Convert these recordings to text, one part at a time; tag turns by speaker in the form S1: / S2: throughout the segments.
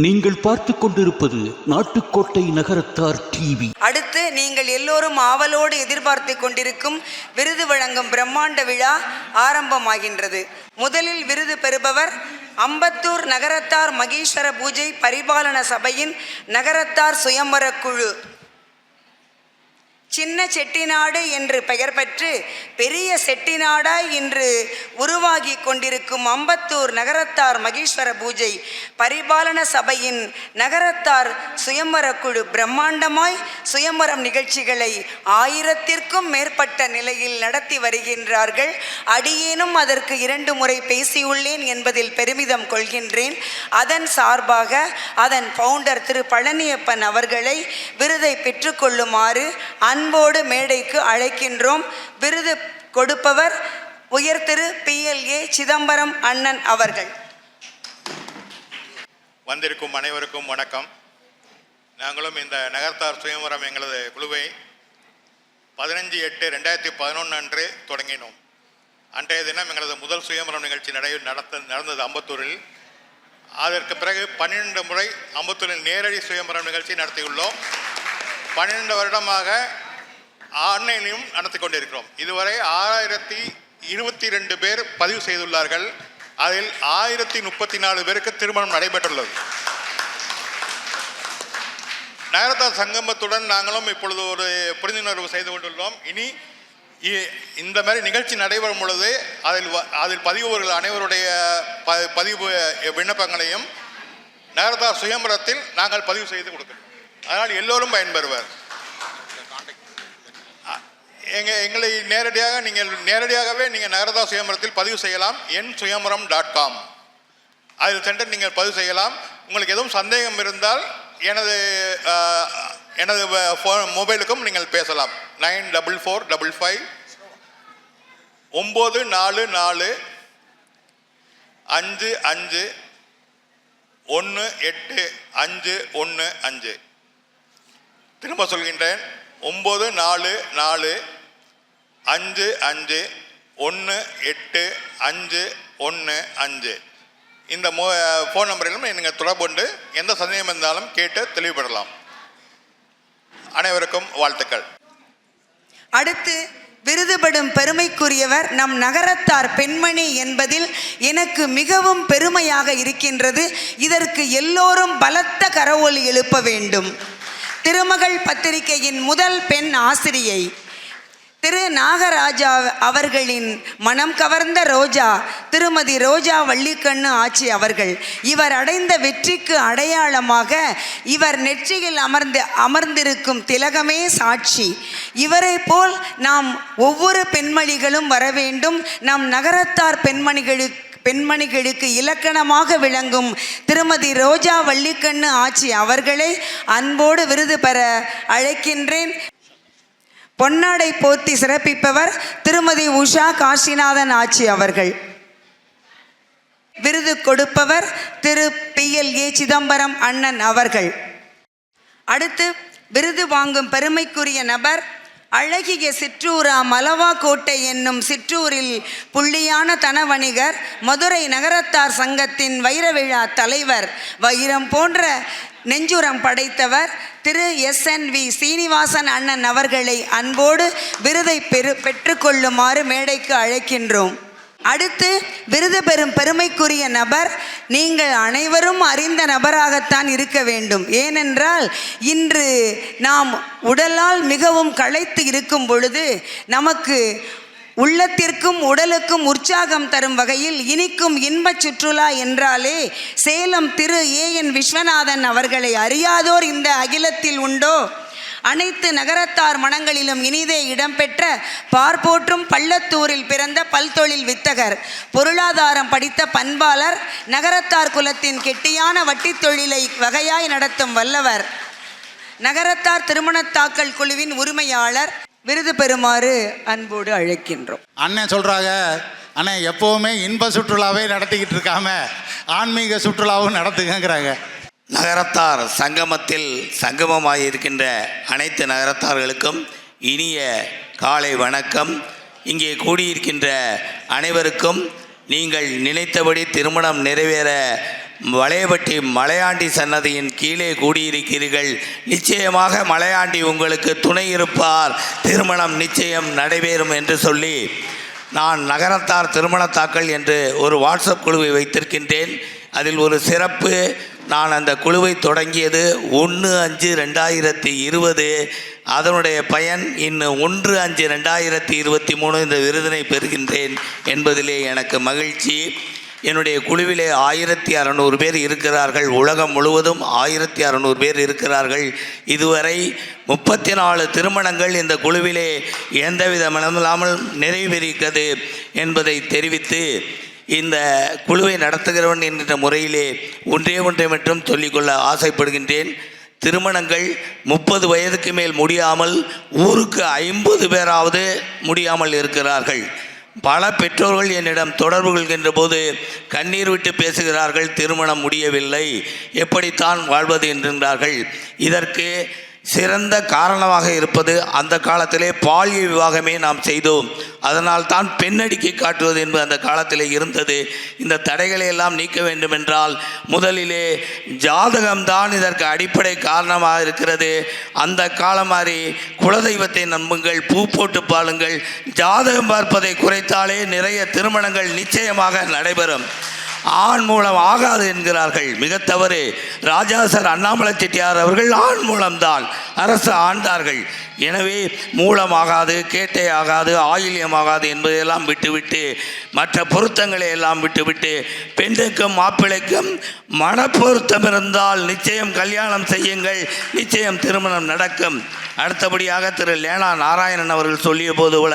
S1: நீங்கள் பார்த்து கொண்டிருப்பது நாட்டுக்கோட்டை நகரத்தார் டிவி.
S2: அடுத்து நீங்கள் எல்லோரும் ஆவலோடு எதிர்பார்த்து கொண்டிருக்கும் விருது வழங்கும் பிரம்மாண்ட விழா ஆரம்பமாகின்றது. முதலில் விருது பெறுபவர் அம்பத்தூர் நகரத்தார் மகேஸ்வர பூஜை பரிபாலன சபையின் நகரத்தார் சுயம்பர குழு. சின்ன செட்டிநாடு என்று பெயர் பெற்று பெரிய செட்டிநாடாய் இன்று உருவாகி கொண்டிருக்கும் அம்பத்தூர் நகரத்தார் மகேஸ்வர பூஜை பரிபாலன சபையின் நகரத்தார் சுயம்பர குழு பிரம்மாண்டமாய் சுயம்பரம் நிகழ்ச்சிகளை ஆயிரத்திற்கும் மேற்பட்ட நிலையில் நடத்தி வருகின்றார்கள். அடியேனும் அதற்கு இரண்டு முறை பேசியுள்ளேன் என்பதில் பெருமிதம் கொள்கின்றேன். அதன் சார்பாக அதன் பவுண்டர் திரு பழனியப்பன் அவர்களை விருதை பெற்றுக்கொள்ளுமாறு அன்போடு மேடைக்கு அழைக்கின்றோம். விருது கொடுப்பவர் உயர்திரு பிஎல்ஏ சிதம்பரம் அண்ணன் அவர்கள்.
S3: வந்திருக்கும் அனைவருக்கும் வணக்கம். நாங்களும் இந்த நகர்த்தார் சுயம்பரம் எங்களது குழுவை பதினஞ்சு எட்டு ரெண்டாயிரத்தி பதினொன்று அன்று தொடங்கினோம். அன்றைய தினம் எங்களது முதல் சுயம்பரம் நிகழ்ச்சி நடை நடத்த நடந்தது அம்பத்தூரில். அதற்கு பிறகு பன்னிரெண்டு முறை அம்பத்தூரில் நேரடி சுயம்பரம் நிகழ்ச்சி நடத்தியுள்ளோம். பன்னிரெண்டு வருடமாக ஆன்லைனையும் நடத்தி கொண்டிருக்கிறோம். இதுவரை ஆறாயிரத்தி இருபத்தி ரெண்டு பேர் பதிவு செய்துள்ளார்கள். அதில் ஆயிரத்தி முப்பத்தி நாலு பேருக்கு திருமணம் நடைபெற்றுள்ளது. நகரத்தா சங்கமத்துடன் நாங்களும் இப்பொழுது ஒரு புரிந்துணர்வு செய்து கொண்டுள்ளோம். இனி இ- இந்த மாதிரி நிகழ்ச்சி நடைபெறும் பொழுது அதில் வ- அதில் பதிவுவர்கள் அனைவருடைய ப பதிவு விண்ணப்பங்களையும் நகரத்தார் சுயம்பரத்தில் நாங்கள் பதிவு செய்து கொடுக்கிறோம். அதனால் எல்லோரும் பயன்பெறுவர். எங்கள் எங்களை நேரடியாக நீங்கள் நேரடியாகவே நீங்கள் நகரதா சுயமரத்தில் பதிவு செய்யலாம். என் சுயமரம் டாட் காம். அதில் சென்று நீங்கள் பதிவு செய்யலாம். உங்களுக்கு எதுவும் சந்தேகம் இருந்தால் எனது எனது ஃபோன் மொபைலுக்கும் நீங்கள் பேசலாம். Nine double four double five ஒம்பது நாலு நாலு அஞ்சு அஞ்சு ஒன்று எட்டு அஞ்சு ஒன்று அஞ்சு. திரும்ப சொல்கின்றேன். ஒம்பது நாலு நாலு அஞ்சு அஞ்சு ஒன்று எட்டு அஞ்சு ஒன்று அஞ்சு. இந்த மோ ஃபோன் நம்பரிலும் நீங்கள் தொடர்பு கொண்டு எந்த சந்தேகம் இருந்தாலும் கேட்டு தெளிவுபடலாம். அனைவருக்கும் வாழ்த்துக்கள்.
S2: அடுத்து விருதுபடும் பெருமைக்குரியவர் நம் நகரத்தார் பெண்மணி என்பதில் எனக்கு மிகவும் பெருமையாக இருக்கின்றது. இதற்கு எல்லோரும் பலத்த கரவொலி எழுப்ப வேண்டும். திருமகள் பத்திரிகையின் முதல் பெண் ஆசிரியை. திரு நாகராஜா அவர்களின் மனம் கவர்ந்த ரோஜா திருமதி ரோஜா வள்ளிக்கண்ணு ஆட்சி அவர்கள். இவர் அடைந்த வெற்றிக்கு அடையாளமாக இவர் நெற்றியில் அமர்ந்து அமர்ந்திருக்கும் திலகமே சாட்சி. இவரை போல் நாம் ஒவ்வொரு பெண்மணிகளும் வர வேண்டும். நம் நகரத்தார் பெண்மணிகளுக்கு பெண்மணிகளுக்கு இலக்கணமாக விளங்கும் திருமதி ரோஜா வள்ளிக்கண்ணு ஆட்சி அவர்களை அன்போடு விருது பெற அழைக்கின்றேன். பொன்னாடை போர்த்தி சிறப்பிப்பவர் திருமதி உஷா காசிநாதன் ஆட்சி அவர்கள். விருது கொடுப்பவர் திரு பிஎல்ஏ சிதம்பரம் அண்ணன் அவர்கள். அடுத்து விருது வாங்கும் பெருமைக்குரிய நபர் அழகிய சிற்றூரா மலவா கோட்டை என்னும் சிற்றூரில் புள்ளியான தனவணிகர் மதுரை நகரத்தார் சங்கத்தின் வைர விழா தலைவர் வைரம் போன்ற நெஞ்சுரம் படைத்தவர் திரு. எஸ். என். வி. சீனிவாசன் அண்ணன் அவர்களை அன்போடு விருதை பெரு பெற்றுக்கொள்ளுமாறு மேடைக்கு அழைக்கின்றோம். அடுத்து விருது பெறும் பெருமைக்குரிய நபர் நீங்கள் அனைவரும் அறிந்த நபராகத்தான் இருக்க வேண்டும். ஏனென்றால் இன்று நாம் உடலால் மிகவும் களைத்து இருக்கும் பொழுது நமக்கு உள்ளத்திற்கும் உடலுக்கும் உற்சாகம் தரும் வகையில் இனிக்கும் இன்பச் சுற்றுலா என்றாலே சேலம் திரு ஏ என் விஸ்வநாதன் அவர்களை அறியாதோர் இந்த அகிலத்தில் உண்டோ? அனைத்து நகரத்தார் மனங்களிலும் இனிதே இடம்பெற்ற பார்ப்போற்றும் பள்ளத்தூரில் பிறந்த பல்தொழில் வித்தகர் பொருளாதாரம் படித்த பண்பாளர் நகரத்தார் குலத்தின் கெட்டியான வட்டித் தொழிலை வகையாய் நடத்தும் வல்லவர். நகரத்தார் திருமணத்தாக்கல் குழுவின் உரிமையாளர் விருது பெறுமாறு அன்போடு அழைக்கின்றோம்.
S4: அண்ணன் சொல்கிறாங்க அண்ணன் எப்போவுமே இன்ப சுற்றுலாவே நடத்திக்கிட்டு இருக்காம ஆன்மீக சுற்றுலாவும் நடத்துங்கிறாங்க
S5: நகரத்தார் சங்கமத்தில் சங்கமமாக இருக்கின்ற அனைத்து நகரத்தார்களுக்கும் இனிய காலை வணக்கம். இங்கே கூடியிருக்கின்ற அனைவருக்கும் நீங்கள் நினைத்தபடி திருமணம் நிறைவேற வளையபட்டி மலையாண்டி சன்னதியின் கீழே கூடியிருக்கிறீர்கள். நிச்சயமாக மலையாண்டி உங்களுக்கு துணை இருப்பார். திருமணம் நிச்சயம் நடைபெறும் என்று சொல்லி நான் நகரத்தார் திருமணத்தாக்கள் என்று ஒரு வாட்ஸ்அப் குழுவை வைத்திருக்கின்றேன். அதில் ஒரு சிறப்பு நான் அந்த குழுவை தொடங்கியது ஒன்று அஞ்சு ரெண்டாயிரத்தி இருபது. அதனுடைய பயன் இன்னும் ஒன்று அஞ்சு ரெண்டாயிரத்தி இருபத்தி மூணு இந்த விருதினை பெறுகின்றேன் என்பதிலே எனக்கு மகிழ்ச்சி. என்னுடைய குழுவிலே ஆயிரத்தி அறநூறு பேர் இருக்கிறார்கள். உலகம் முழுவதும் ஆயிரத்தி அறநூறு பேர் இருக்கிறார்கள். இதுவரை முப்பத்தி நாலு திருமணங்கள் இந்த குழுவிலே எந்தவித மனமில்லாமல் நிறைவேறிக்கிறது என்பதை தெரிவித்து இந்த குழுவை நடத்துகிறவன் என்கின்ற முறையிலே ஒன்றே ஒன்றை மட்டும் சொல்லிக்கொள்ள ஆசைப்படுகின்றேன். திருமணங்கள் முப்பது வயதுக்கு மேல் முடியாமல் ஊருக்கு ஐம்பது பேராவது முடியாமல் இருக்கிறார்கள். பல பெற்றோர்கள் என்னிடம் தொடர்பு கொள்கின்ற போது கண்ணீர் விட்டு பேசுகிறார்கள் திருமணம் முடியவில்லை எப்படித்தான் வாழ்வது என்கின்றார்கள் இதற்கு சிறந்த காரணமாக இருப்பது அந்த காலத்திலே பாலிய விவாகமே நாம் செய்தோம். அதனால் தான் பெண்ணடிக்கை காட்டுவது என்பது அந்த காலத்திலே இருந்தது. இந்த தடைகளை எல்லாம் நீக்க வேண்டுமென்றால் முதலிலே ஜாதகம்தான் இதற்கு அடிப்படை காரணமாக இருக்கிறது. அந்த காலம் மாதிரி குலதெய்வத்தை நம்புங்கள் பூ போட்டு பாருங்கள் ஜாதகம் பார்ப்பதை குறைத்தாலே நிறைய திருமணங்கள் நிச்சயமாக நடைபெறும். ஆண் மூலம் ஆகாது என்கிறார்கள். மிக தவறு. ராஜாசர் அண்ணாமலை செட்டியார் அவர்கள் ஆண் மூலம்தான். அரசு ஆண்டார்கள். எனவே மூலமாகாது கேட்டை ஆகாது ஆயில்யமாகாது என்பதையெல்லாம் விட்டுவிட்டு மற்ற பொருத்தங்களை எல்லாம் விட்டுவிட்டு பெண்ணுக்கும் மாப்பிள்ளைக்கும் மனப்பொருத்தம் இருந்தால் நிச்சயம் கல்யாணம் செய்யுங்கள் நிச்சயம் திருமணம் நடக்கும். அடுத்தபடியாக திரு லேனா நாராயணன் அவர்கள் சொல்லிய போது போல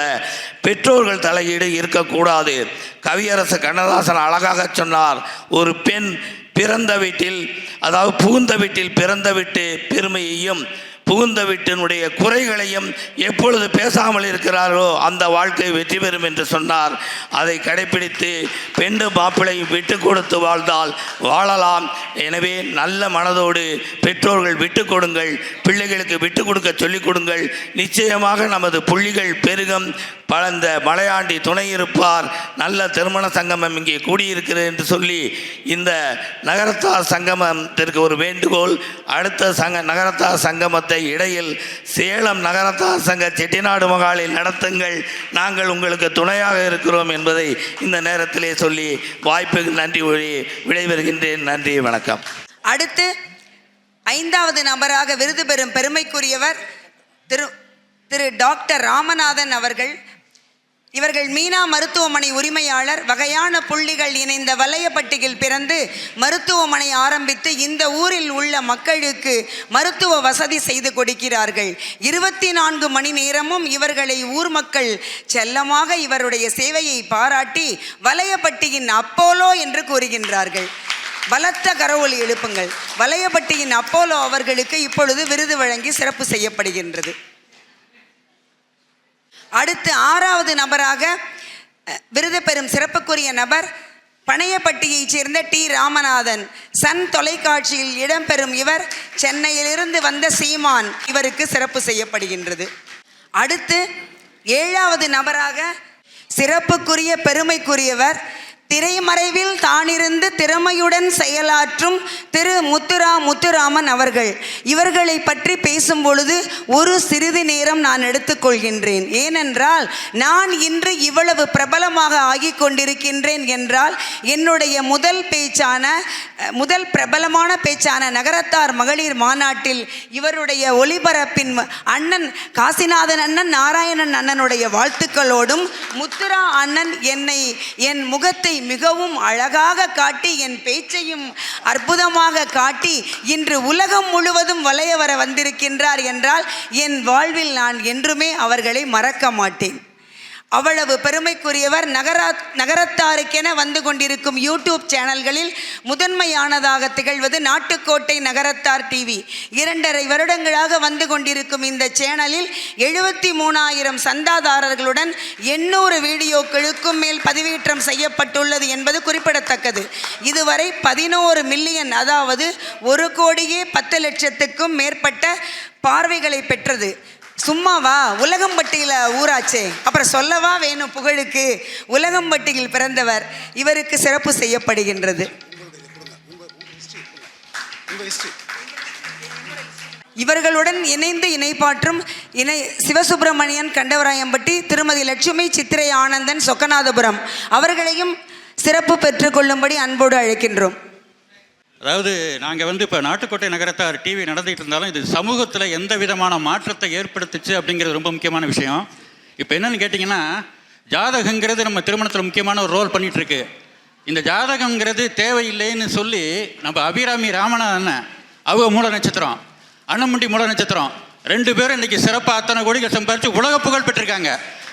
S5: பெற்றோர்கள் தலையீடு இருக்கக்கூடாது. கவியரசு கண்ணதாசன் அழகாக சொன்னார் ஒரு பெண் பிறந்த வீட்டில் அதாவது புகுந்த வீட்டில் பிறந்த விட்டு பெருமையையும் புகுந்த வீட்டினுடைய குறைகளையும் எப்பொழுது பேசாமல் இருக்கிறாரோ அந்த வாழ்க்கை வெற்றி பெறும் என்று சொன்னார். அதை கடைபிடித்து பெண்டு மாப்பிளையும் விட்டு கொடுத்து வாழ்ந்தால் வாழலாம். எனவே நல்ல மனதோடு பெற்றோர்கள் விட்டு கொடுங்கள் பிள்ளைகளுக்கு விட்டு கொடுக்க சொல்லிக் கொடுங்கள். நிச்சயமாக நமது புள்ளிகள் பெருகும். பழந்த மலையாண்டி துணை இருப்பார். நல்ல திருமண சங்கமம் இங்கே கூடியிருக்கிறது என்று சொல்லி இந்த நகரத்தார் சங்கமத்திற்கு ஒரு வேண்டுகோள். அடுத்த சங்க நகரத்தார் சங்கமத்தை இடையில் சேலம் நகரத்தார் சங்க செட்டிநாடு மகாலில் நடத்துங்கள். நாங்கள் உங்களுக்கு துணையாக இருக்கிறோம் என்பதை இந்த நேரத்திலே சொல்லி வாய்ப்புக்கு நன்றி ஒழி விடைபெறுகின்றேன். நன்றி வணக்கம்.
S2: அடுத்து ஐந்தாவது நபராக விருது பெறும் பெருமைக்குரியவர் திரு திரு டாக்டர் ராமநாதன் அவர்கள். இவர்கள் மீனா மருத்துவமனை உரிமையாளர் வகையான புள்ளிகள் இணைந்த வலையப்பட்டியில் பிறந்து மருத்துவமனை ஆரம்பித்து இந்த ஊரில் உள்ள மக்களுக்கு மருத்துவ வசதி செய்து கொடுக்கிறார்கள். இருபத்தி நான்கு மணி நேரமும் இவர்களை ஊர் மக்கள் செல்லமாக இவருடைய சேவையை பாராட்டி வலையப்பட்டியின் அப்போலோ என்று கூறுகின்றார்கள். பலத்த கரவொலி எழுப்புங்கள். வலையப்பட்டியின் அப்போலோ அவர்களுக்கு இப்பொழுது விருது வழங்கி சிறப்பு செய்யப்படுகின்றது. அடுத்து ஆறாவது நபராக விருது பெறும் சிறப்புக்குரிய நபர் பனையப்பட்டியைச் சேர்ந்த டி. ராமநாதன். சன் தொலைக்காட்சியில் இடம்பெறும் இவர் சென்னையிலிருந்து வந்த சீமான். இவருக்கு சிறப்பு செய்யப்படுகின்றது. அடுத்து ஏழாவது நபராக சிறப்புக்குரிய பெருமைக்குரியவர் திரைமறைவில் தானிருந்து திறமையுடன் செயலாற்றும் திரு முத்துரா முத்துராமன் அவர்கள். இவர்களை பற்றி பேசும் பொழுது ஒரு சிறிது நேரம் நான் எடுத்துக்கொள்கின்றேன் ஏனென்றால் நான் இன்று இவ்வளவு பிரபலமாக ஆகிக் கொண்டிருக்கின்றேன் என்றால் என்னுடைய முதல் பேச்சான முதல் பிரபலமான பேச்சான நகரத்தார் மகளிர் மாநாட்டில் இவருடைய ஒளிபரப்பின் அண்ணன் காசிநாதன் அண்ணன் நாராயணன் அண்ணனுடைய வாழ்த்துக்களோடும் முத்துரா அண்ணன் என்னை என் முகத்தை மிகவும் அழகாக காட்டி என் பேச்சையும் அற்புதமாக காட்டி இன்று உலகம் முழுவதும் வளைய வர வந்திருக்கின்றார் என்றால் என் வாழ்வில் நான் என்றுமே அவர்களை மறக்க மாட்டேன். அவ்வளவு பெருமைக்குரியவர் நகரா நகரத்தாருக்கென வந்து கொண்டிருக்கும் யூடியூப் சேனல்களில் முதன்மையானதாக திகழ்வது நாட்டுக்கோட்டை நகரத்தார் டிவி. இரண்டரை வருடங்களாக வந்து கொண்டிருக்கும் இந்த சேனலில் எழுபத்தி மூணாயிரம் சந்தாதாரர்களுடன் எண்ணூறு வீடியோக்களுக்கும் மேல் பதிவேற்றம் செய்யப்பட்டுள்ளது என்பது குறிப்பிடத்தக்கது. இதுவரை பதினோரு மில்லியன் அதாவது ஒரு கோடியே பத்து லட்சத்துக்கும் மேற்பட்ட பார்வைகளை பெற்றது. சும்மாவா? உலகம்பட்டியில் ஊராச்சே. அப்புறம் சொல்லவா வேணும் புகழுக்கு? உலகம்பட்டியில் பிறந்தவர் இவருக்கு சிறப்பு செய்யப்படுகின்றது. இவர்களுடன் இணைந்து இணைப்பாற்றும் இணை சிவசுப்பிரமணியன் கண்டவராயம்பட்டி திருமதி லட்சுமி சித்திரை ஆனந்தன் சொக்கநாதபுரம் அவர்களையும் சிறப்பு பெற்றுக்கொள்ளும்படி அன்போடு அழைக்கின்றோம்.
S1: அதாவது நாங்கள் வந்து இப்போ நாட்டுக்கோட்டை நகரத்தார் டிவி நடந்துகிட்டு இருந்தாலும் இது சமூகத்தில் எந்த விதமான மாற்றத்தை ஏற்படுத்துச்சு அப்படிங்கிறது ரொம்ப முக்கியமான விஷயம். இப்போ என்னன்னு கேட்டிங்கன்னா ஜாதகங்கிறது நம்ம திருமணத்தில் முக்கியமான ஒரு ரோல் பண்ணிகிட்ருக்கு இந்த ஜாதகங்கிறது தேவையில்லைன்னு சொல்லி நம்ம அபிராமி ராமனா அண்ணன் அவங்க மூல நட்சத்திரம் அண்ணமுண்டி மூல நட்சத்திரம் ரெண்டு பேரும் இன்னைக்கு சிறப்பாக அத்தனை கோடிகள் சம்பாரித்து உலக புகழ் பெற்றிருக்காங்க.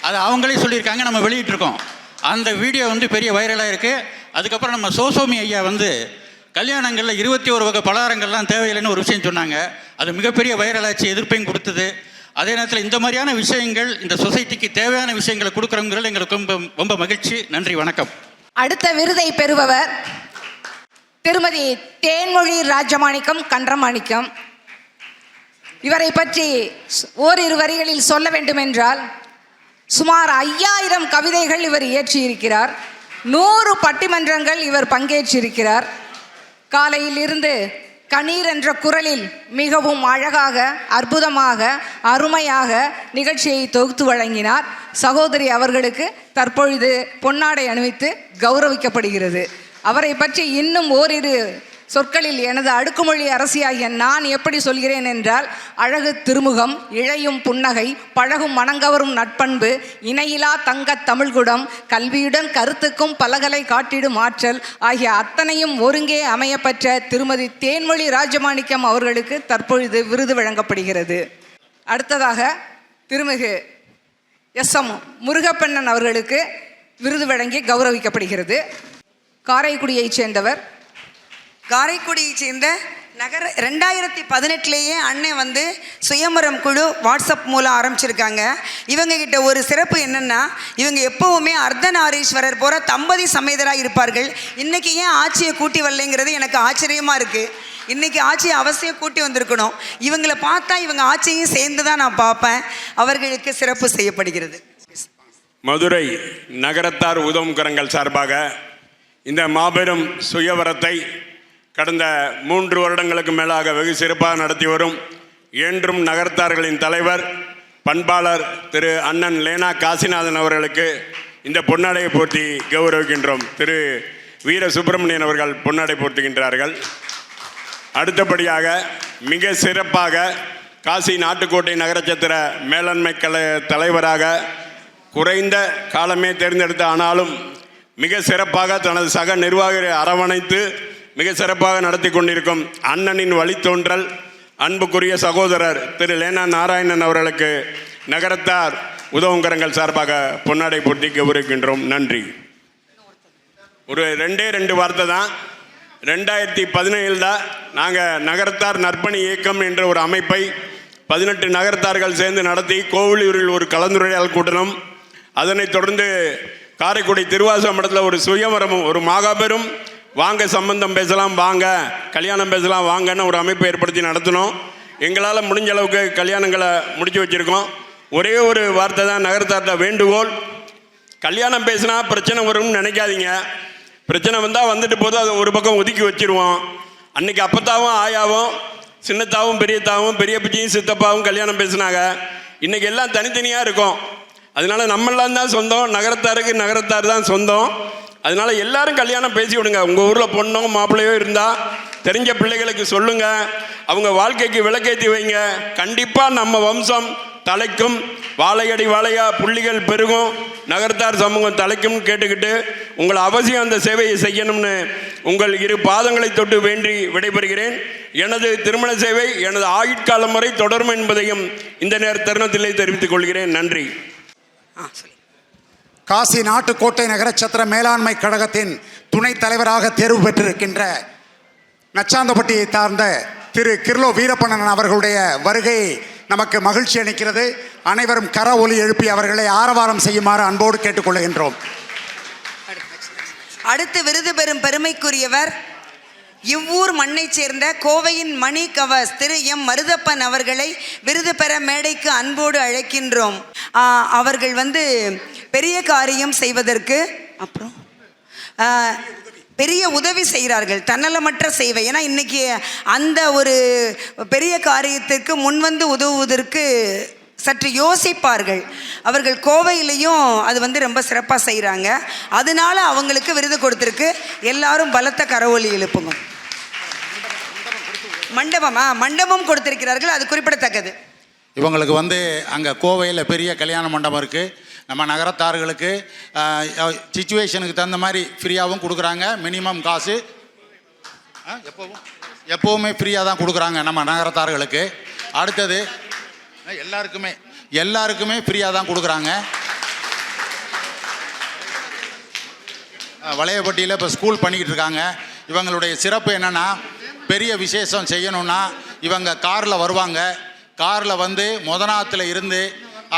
S1: அதை அவங்களே சொல்லியிருக்காங்க நம்ம வெளியிட்டிருக்கோம். அந்த வீடியோ வந்து பெரிய வைரலாக இருக்குது அதுக்கப்புறம் நம்ம சோசோமி ஐயா வந்து கல்யாணங்களில் இருபத்தி ஒரு வகை பலகாரங்கள்லாம் தேவையில்லைன்னு ஒரு விஷயம் சொன்னாங்க. அது மிகப்பெரிய வைரலாச்சு எதிர்ப்பையும் கொடுத்தது. அதே நேரத்தில் இந்த மாதிரியான விஷயங்கள் இந்த சொசைட்டிக்கு தேவையான விஷயங்களை கொடுக்குறோங்கிறது எங்களுக்கு ரொம்ப ரொம்ப மகிழ்ச்சி. நன்றி வணக்கம்.
S6: அடுத்த விருதை பெறுபவர் திருமதி தேன்மொழி ராஜமாணிக்கம் கன்றமாணிக்கம். இவரை பற்றி ஓரிரு வரிகளில் சொல்ல வேண்டுமென்றால் சுமார் ஐயாயிரம் கவிதைகள் இவர் இயற்றியிருக்கிறார். நூறு பட்டிமன்றங்கள் இவர் பங்கேற்றிருக்கிறார். காலையில் இருந்து கணீர் என்ற குரலில் மிகவும் அழகாக அற்புதமாக அருமையாக நிகழ்ச்சியை தொகுத்து வழங்கினார். சகோதரி அவர்களுக்கு தற்பொழுது பொன்னாடை அணிவித்து கௌரவிக்கப்படுகிறது. அவரை பற்றி இன்னும் ஓரிரு சொற்களில் எனது அடுக்குமொழி அரசியாகிய நான் எப்படி சொல்கிறேன் என்றால் அழகு திருமுகம் இழையும் புன்னகை பழகும் மனங்கவரும் நட்பண்பு இணையிலா தங்கத் தமிழ்குடம் கல்வியுடன் கருத்துக்கும் பலகலை காட்டிடும் ஆற்றல் ஆகிய அத்தனையும் ஒருங்கே அமையப்பெற்ற திருமதி தேன்மொழி ராஜமாணிக்கம் அவர்களுக்கு தற்பொழுது விருது வழங்கப்படுகிறது. அடுத்ததாக திருமிகு எஸ். எம். முருகப்பண்ணன் அவர்களுக்கு விருது வழங்கி கௌரவிக்கப்படுகிறது. காரைக்குடியைச் சேர்ந்தவர்
S2: காரைக்குடியைச் சேர்ந்த நகர ரெண்டாயிரத்தி பதினெட்டுலேயே அண்ணன் வந்து சுயமரம் குழு வாட்ஸ்அப் மூலம் ஆரம்பிச்சிருக்காங்க. இவங்க கிட்ட ஒரு சிறப்பு என்னென்னா இவங்க எப்போவுமே அர்த்தநாரீஸ்வரர் போகிற தம்பதி சமேதராக இருப்பார்கள். இன்றைக்கி ஏன் ஆட்சியை கூட்டி வரலைங்கிறது எனக்கு ஆச்சரியமாக இருக்குது இன்றைக்கி ஆட்சியை அவசியம் கூட்டி வந்திருக்கணும். இவங்களை பார்த்தா இவங்க ஆட்சியையும் சேர்ந்து தான் நான் பார்ப்பேன். அவர்களுக்கு சிறப்பு செய்யப்படுகிறது.
S7: மதுரை நகரத்தார் உதவும் கரங்கள் சார்பாக இந்த மாபெரும் சுயவரத்தை கடந்த மூன்று வருடங்களுக்கு மேலாக வெகு சிறப்பாக நடத்தி வரும் என்றும் நகரத்தார்களின் தலைவர் பண்பாளர் திரு அண்ணன் லேனா காசிநாதன் அவர்களுக்கு இந்த பொன்னாடையை போர்த்தி கௌரவிக்கின்றோம். திரு வீர சுப்பிரமணியன் அவர்கள் பொன்னாடை போர்த்துகின்றார்கள். அடுத்தபடியாக மிக சிறப்பாக காசி நாட்டுக்கோட்டை நகரச்சத்திர மேலாண்மை கல தலைவராக குறைந்த காலமே தேர்ந்தெடுத்த ஆனாலும் மிக சிறப்பாக தனது சக நிர்வாகிகளை அரவணைத்து மிக சிறப்பாக நடத்தி கொண்டிருக்கும் அண்ணனின் வழித்தோன்றல் அன்புக்குரிய சகோதரர் திரு லேனா நாராயணன் அவர்களுக்கு நகரத்தார் உதவுங்கரங்கள் சார்பாக பொன்னாடை போட்டி கௌரவிக்கின்றோம். நன்றி. ஒரு ரெண்டே ரெண்டு வார்த்தை தான். ரெண்டாயிரத்தி பதினேழில் தான் நாங்கள் நகரத்தார் நற்பணி இயக்கம் என்ற ஒரு அமைப்பை பதினெட்டு நகரத்தார்கள் சேர்ந்து நடத்தி கோவிலூரில் ஒரு கலந்துரையாடல் கூட்டணும். அதனைத் தொடர்ந்து காரைக்குடி திருவாசம் மடத்தில் ஒரு சுயமரமும் ஒரு மாகாபெரும் வாங்க சம்பந்தம் பேசலாம் வாங்க. கல்யாணம் பேசலாம் வாங்கன்னு ஒரு அமைப்பை ஏற்படுத்தி நடத்தினோம். எங்களால் முடிஞ்ச அளவுக்கு கல்யாணங்களை முடிச்சு வச்சுருக்கோம். ஒரே ஒரு வார்த்தை தான் நகரத்தார்ட்ட வேண்டுகோள். கல்யாணம் பேசினா பிரச்சனை வரும்னு நினைக்காதீங்க. பிரச்சனை வந்தால் வந்துட்டு போதும் அதை ஒரு பக்கம் ஒதுக்கி வச்சிருவோம். அன்றைக்கி அப்பத்தாவும் ஆயாவும் சின்னத்தாவும் பெரியத்தாவும் பெரிய பிச்சையும் சித்தப்பாவும் கல்யாணம் பேசினாங்க. இன்றைக்கி எல்லாம் தனித்தனியாக இருக்கும். அதனால நம்மளாம் தான் சொந்தம் நகரத்தாருக்கு நகரத்தார் தான் சொந்தம். அதனால எல்லாரும் கல்யாணம் பேசி விடுங்க. உங்கள் ஊரில் பொண்ணோ மாப்பிள்ளையோ இருந்தால் தெரிஞ்ச பிள்ளைகளுக்கு சொல்லுங்க. அவங்க வாழ்க்கைக்கு விளக்கேற்றி வைங்க. கண்டிப்பாக நம்ம வம்சம் தலைக்கும் வாழையடி வாழையா புள்ளிகள் பெருகும். நகர்த்தார் சமூகம் தலைக்கும் கேட்டுக்கிட்டு உங்களை அவசியம் அந்த சேவையை செய்யணும்னு உங்கள் இரு பாதங்களை தொட்டு வேண்டி விடைபெறுகிறேன். எனது திருமண சேவை எனது ஆயுட்காலம் வரை தொடரும் என்பதையும் இந்த நேர தருணத்திலே தெரிவித்துக் கொள்கிறேன். நன்றி.
S2: ஆ சரி
S8: காசி நாட்டுக்கோட்டை நகரச்சத்திர மேலாண்மை கழகத்தின் துணைத் தலைவராக தேர்வு பெற்றிருக்கின்ற நச்சாந்தப்பட்டியை சார்ந்த திரு கிர்லோ வீரப்பண்ணன் அவர்களுடைய வருகை நமக்கு மகிழ்ச்சி அளிக்கிறது. அனைவரும் கர ஒலி எழுப்பி அவர்களை ஆரவாரம் செய்யுமாறு அன்போடு கேட்டுக்கொள்கின்றோம்.
S2: அடுத்து விருது பெறும் பெருமைக்குரியவர் இவ்வூர் மண்ணைச் சேர்ந்த கோவையின் மணி கவஸ் திரு எம் மருதப்பன் அவர்களை விருது பெற மேடைக்கு அன்போடு அழைக்கின்றோம். அவர்கள் வந்து பெரிய காரியம் செய்வதற்கு அப்புறம்? ஆ, பெரிய உதவி செய்கிறார்கள். தன்னலமற்ற சேவை. ஏன்னா இன்னைக்கு அந்த ஒரு பெரிய காரியத்திற்கு முன்வந்து உதவுவதற்கு சற்று யோசிப்பார்கள். அவர்கள் கோவையிலையும் அது வந்து ரொம்ப சிறப்பாக செய்கிறாங்க அதனால அவங்களுக்கு விருது கொடுத்துருக்கு. எல்லாரும் பலத்த கரவொலி எழுப்புங்க. மண்டபமா மண்டபம் கொடுத்திருக்கிறார்கள். அது குறிப்பிடத்தக்கது.
S4: இவங்களுக்கு வந்து அங்கே கோவையில் பெரிய கல்யாண மண்டபம் இருக்குது நம்ம நகரத்தார்களுக்கு சுச்சுவேஷனுக்கு தகுந்த மாதிரி ஃப்ரீயாகவும் கொடுக்குறாங்க. மினிமம் காசு. எப்போவும். எப்போவுமே ஃப்ரீயாக தான் கொடுக்குறாங்க நம்ம நகரத்தார்களுக்கு. அடுத்தது எல்லாருக்குமே எல்லாருக்குமே ஃப்ரீயாக தான் கொடுக்குறாங்க வளையப்பட்டியில் இப்போ ஸ்கூல் பண்ணிக்கிட்டு இருக்காங்க. இவங்களுடைய சிறப்பு என்னென்னா பெரிய விசேஷம் செய்யணும்னா இவங்க காரில் வருவாங்க. காரில் வந்து முதநாத்தில் இருந்து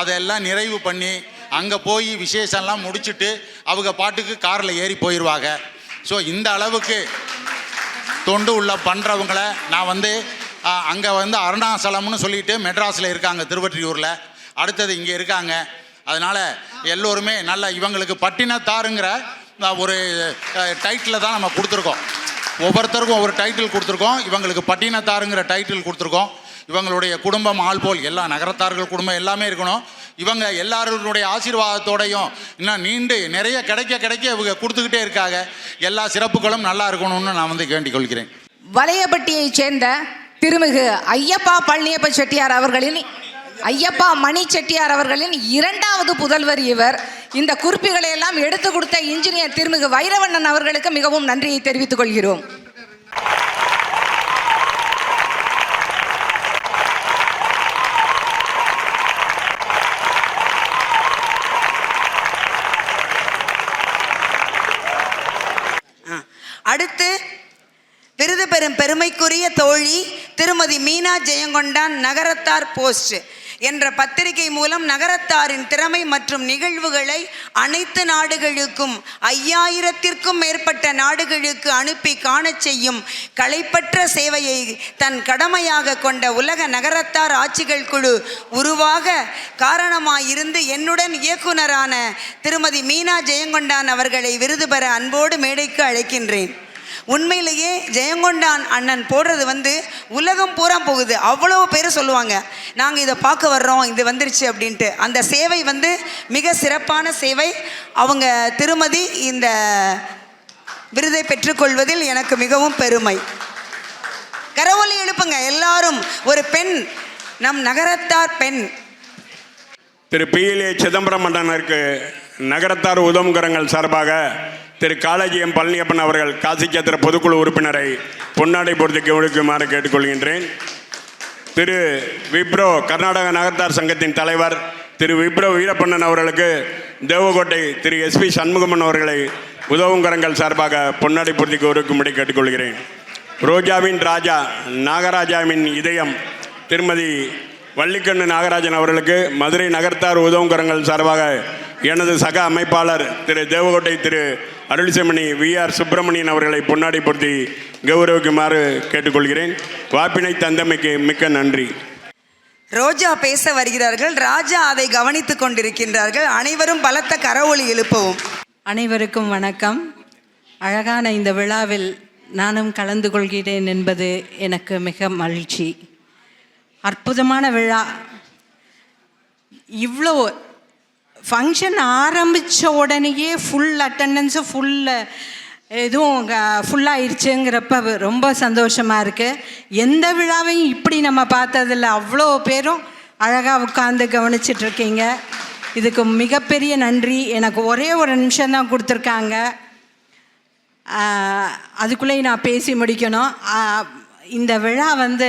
S4: அதெல்லாம் நிறைவு பண்ணி அங்கே போய் விசேஷம்லாம் முடிச்சுட்டு அவங்க பாட்டுக்கு காரில் ஏறி போயிடுவாங்க ஸோ இந்த அளவுக்கு தொண்டு உள்ள பண்ணுறவங்கள நான் வந்து அங்கே வந்து அருணாசலம்னு சொல்லிட்டு மெட்ராஸில் இருக்காங்க திருவற்றியூரில். அடுத்தது இங்கே இருக்காங்க. அதனால் எல்லோருமே நல்ல இவங்களுக்கு பட்டினத்தாருங்கிற ஒரு டைட்டில் தான் நம்ம கொடுத்துருக்கோம். ஒவ்வொருத்தருக்கும் ஒவ்வொரு டைட்டில் கொடுத்துருக்கோம். இவங்களுக்கு பட்டினத்தாருங்கிற டைட்டில் கொடுத்துருக்கோம். இவங்களுடைய குடும்பம் ஆள் போல் எல்லா நகரத்தார்கள் குடும்பம் எல்லாமே இருக்கணும். இவங்க எல்லாருடைய ஆசீர்வாதத்தோடையும் இன்னும் நீண்டு நிறைய கிடைக்க கிடைக்க இவங்க கொடுத்துக்கிட்டே இருக்காங்க. எல்லா சிறப்புகளும் நல்லா இருக்கணும்னு நான் வந்து வேண்டிக் கொள்கிறேன்
S6: வலையப்பட்டியைச் சேர்ந்த திருமிகு ஐயப்பா பழனியப்ப செட்டியார் அவர்களின் ஐயப்பா மணி செட்டியார் அவர்களின் இரண்டாவது புதல்வர் இவர். இந்த குறிப்புகளை எல்லாம் எடுத்து கொடுத்த இன்ஜினியர் திருமிகு வைரவண்ணன் அவர்களுக்கு மிகவும் நன்றியை தெரிவித்துக் கொள்கிறோம்
S2: ஆ. அடுத்து விருது பெறும் பெருமைக்குரிய தோழி திருமதி மீனா ஜெயங்கொண்டான் நகரத்தார் போஸ்ட் என்ற பத்திரிகை மூலம் நகரத்தாரின் திறமை மற்றும் நிகழ்வுகளை அனைத்து நாடுகளுக்கும் ஐயாயிரத்திற்கும் மேற்பட்ட நாடுகளுக்கு அனுப்பி காணச் செய்யும் களைப்பற்ற சேவையை தன் கடமையாக கொண்ட உலக நகரத்தார் ஆட்சிகள் குழு உருவாக காரணமாயிருந்து என்னுடன் இயக்குனரான திருமதி மீனா ஜெயங்கொண்டான் அவர்களை விருது பெற அன்போடு மேடைக்கு அழைக்கின்றேன். உண்மையிலேயே ஜெயங்கொண்டான் அண்ணன் போடுறது வந்து உலகம் பூரா போகுது. அவ்வளோ பேர் சொல்லுவாங்க நாங்கள் இதை பார்க்க வர்றோம் இது வந்துருச்சு அப்படின்ட்டு. அந்த சேவை வந்து மிக சிறப்பான சேவை. அவங்க திருமதி இந்த விருதை பெற்றுக்கொள்வதில் எனக்கு மிகவும் பெருமை. கரவொலி எழுப்புங்க எல்லாரும். ஒரு பெண் நம் நகரத்தார் பெண்.
S7: திரு பிஎல்ஏ சிதம்பரம் அண்ணனுக்கு நகரத்தார் உதவுகரங்கள் சார்பாக திரு காலேஜியம் பழனியப்பன் அவர்கள் காசி சேத்திர பொதுக்குழு உறுப்பினரை பொன்னாடை பொறுத்துக்கு ஒடுக்குமாறு கேட்டுக்கொள்கின்றேன். திரு விப்ரோ கர்நாடக நகர்த்தார் சங்கத்தின் தலைவர் திரு விப்ரோ வீரப்பண்ணன் அவர்களுக்கு தேவகோட்டை திரு எஸ்பி சண்முகமன் அவர்களை உதவுங்கரங்கள் சார்பாக பொன்னாடை பொறுத்துக்கு ஒடுக்கும்படி கேட்டுக்கொள்கிறேன். ரோஜாவின் ராஜா நாகராஜாவின் இதயம் திருமதி வள்ளிக்கண்ணு நாகராஜன் அவர்களுக்கு மதுரை நகர்த்தார் உதவுங்கரங்கள் சார்பாக எனது சக அமைப்பாளர் திரு தேவகோட்டை திரு அருள்செமணி வி ஆர் சுப்பிரமணியன் அவர்களை பொன்னாடை பொருத்தி கௌரவிக்குமாறு கேட்டுக்கொள்கிறேன். வாப்பினை தந்தமைக்கு மிக்க நன்றி.
S2: ரோஜா பேச வருகிறார்கள். ராஜா அதை கவனித்துக் கொண்டிருக்கின்றார்கள். அனைவரும் பலத்த கரவொலி எழுப்பவும்.
S9: அனைவருக்கும் வணக்கம். அழகான இந்த விழாவில் நானும் கலந்து கொள்கிறேன் என்பது எனக்கு மிக மகிழ்ச்சி. அற்புதமான விழா. இவ்வளோ ஃபங்க்ஷன் ஆரம்பித்த உடனேயே ஃபுல் அட்டண்டன்ஸு ஃபுல்லு எதுவும் ஃபுல்லாகிருச்சுங்கிறப்ப ரொம்ப சந்தோஷமாக இருக்குது எந்த விழாவையும் இப்படி நம்ம பார்த்ததில்ல. அவ்வளோ பேரும் அழகாக உட்காந்து கவனிச்சிட்டு இருக்கீங்க இதுக்கு மிகப்பெரிய நன்றி. எனக்கு ஒரே ஒரு நிமிஷம் தான் கொடுத்துருக்காங்க. அதுக்குள்ளேயே நான் பேசி முடிக்கணும். இந்த விழா வந்து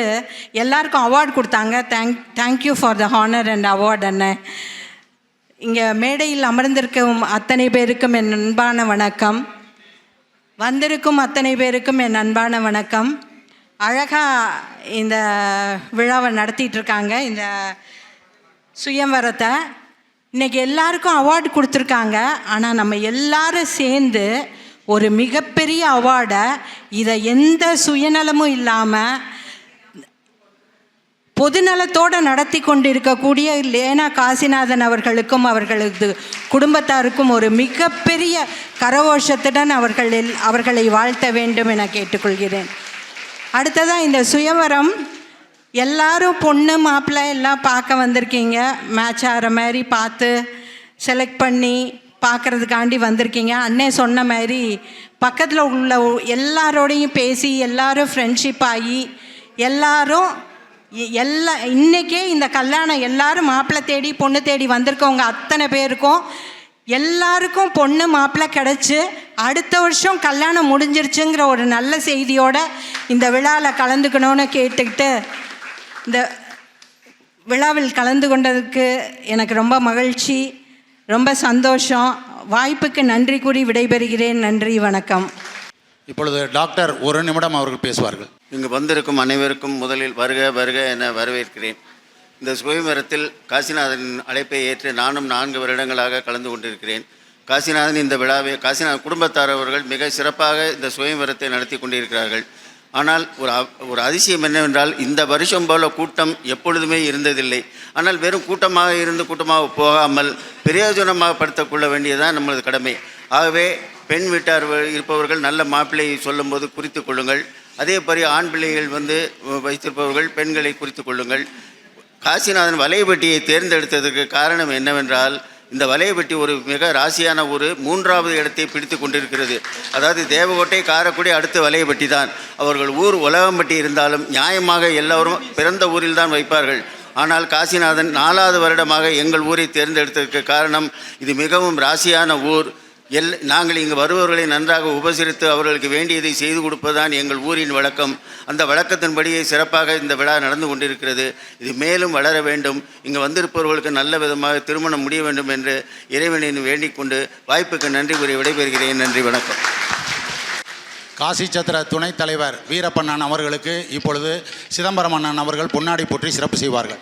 S9: எல்லாருக்கும் அவார்டு கொடுத்தாங்க. Thank thank you for the honour and award அண்ணன் இங்கே மேடையில் அமர்ந்திருக்கும் அத்தனை பேருக்கும் என் அன்பான வணக்கம். வந்திருக்கும் அத்தனை பேருக்கும் என் அன்பான வணக்கம். அழகாக இந்த விழாவை நடத்திட்டு இருக்காங்க இந்த சுயம்வரத்தை. இன்னைக்கு எல்லாருக்கும் அவார்டு கொடுத்துருக்காங்க. ஆனால் நம்ம எல்லாரும் சேர்ந்து ஒரு மிகப்பெரிய அவார்டை இதை எந்த சுயநலமும் இல்லாமல் பொதுநலத்தோடு நடத்தி கொண்டிருக்கக்கூடிய லேனா காசிநாதன் அவர்களுக்கும் அவர்களது குடும்பத்தாருக்கும் ஒரு மிகப்பெரிய கரகோஷத்துடன் அவர்களில் அவர்களை வாழ்த்த வேண்டும் என கேட்டுக்கொள்கிறேன். அடுத்ததாக இந்த சுயவரம். எல்லாரும் பொண்ணு மாப்பிள்ளை எல்லாம் பார்க்க வந்திருக்கீங்க. மேட்ச் ஆகிற மாதிரி பார்த்து செலக்ட் பண்ணி பார்க்கறதுக்காண்டி வந்திருக்கீங்க. அண்ணே சொன்ன மாதிரி பக்கத்தில் உள்ள எல்லாரோடையும் பேசி எல்லாரும் ஃப்ரெண்ட்ஷிப் ஆகி எல்லாரும் எல்லா இன்றைக்கே இந்த கல்யாணம் எல்லாரும் மாப்பிள்ளை தேடி பொண்ணு தேடி வந்திருக்கவங்க அத்தனை பேருக்கும் எல்லாருக்கும் பொண்ணு மாப்பிள்ளை கிடச்சி அடுத்த வருஷம் கல்யாணம் முடிஞ்சிருச்சுங்கிற ஒரு நல்ல செய்தியோட இந்த விழாவில் கலந்துக்கணும்னு கேட்டுக்கிட்டு இந்த விழாவில் கலந்து கொண்டதுக்கு எனக்கு ரொம்ப மகிழ்ச்சி ரொம்ப சந்தோஷம். வாய்ப்புக்கு நன்றி கூறி விடைபெறுகிறேன். நன்றி வணக்கம்.
S4: இப்பொழுது டாக்டர் ஒரு நிமிடம் அவர்கள் பேசுவார்கள்.
S10: இங்கு வந்திருக்கும் அனைவருக்கும் முதலில் வருக வருக என வரவேற்கிறேன். இந்த சுயமரத்தில் காசிநாதனின் அழைப்பை ஏற்று நானும் நான்கு வருடங்களாக கலந்து கொண்டிருக்கிறேன். காசிநாதன் இந்த விழாவை காசிநாதன் குடும்பத்தார் அவர்கள் மிக சிறப்பாக இந்த சுயமரத்தை நடத்தி கொண்டிருக்கிறார்கள். ஆனால் ஒரு ஒரு அதிசயம் என்னவென்றால் இந்த வருஷம் போல கூட்டம் எப்பொழுதுமே இருந்ததில்லை. ஆனால் வெறும் கூட்டமாக இருந்து கூட்டமாக போகாமல் பிரயோஜனமாக படுத்தக்கொள்ள வேண்டியதுதான் நம்மளது கடமை. ஆகவே பெண் வீட்டார் இருப்பவர்கள் நல்ல மாப்பிள்ளையை சொல்லும்போது குறித்து கொள்ளுங்கள். அதே மாதிரி ஆண் பிள்ளைகள் வந்து வைத்திருப்பவர்கள் பெண்களை குறித்து கொள்ளுங்கள். காசிநாதன் வலையபட்டியை தேர்ந்தெடுத்ததற்கு காரணம் என்னவென்றால் இந்த வலையபட்டி ஒரு மிக ராசியான ஒரு மூன்றாவது இடத்தை பிடித்து கொண்டிருக்கிறது. அதாவது தேவகோட்டை காரக்குடி அடுத்த வலையபட்டி தான். அவர்கள் ஊர் உலகம்பட்டி இருந்தாலும் நியாயமாக எல்லோரும் பிறந்த ஊரில் தான் வைப்பார்கள். ஆனால் காசிநாதன் நாலாவது வருடமாக எங்கள் ஊரை தேர்ந்தெடுத்ததற்கு காரணம் இது மிகவும் ராசியான ஊர். எல் நாங்கள் இங்கு வருபவர்களை நன்றாக உபசரித்து அவர்களுக்கு வேண்டியதை செய்து கொடுப்பதுதான் எங்கள் ஊரின் வழக்கம். அந்த வழக்கத்தின்படியே சிறப்பாக இந்த விழா நடந்து கொண்டிருக்கிறது. இது மேலும் வளர வேண்டும். இங்கு வந்திருப்பவர்களுக்கு நல்ல விதமாக திருமணம் முடிய வேண்டும் என்று இறைவனின் வேண்டிக் கொண்டு வாய்ப்புக்கு நன்றி கூறி விடைபெறுகிறேன். நன்றி வணக்கம்.
S4: காசி சத்திர துணைத் தலைவர் வீரப்பண்ணன் அவர்களுக்கு இப்பொழுது சிதம்பரம் அண்ணன் அவர்கள் பொன்னாடி போற்றி சிறப்பு செய்வார்கள்.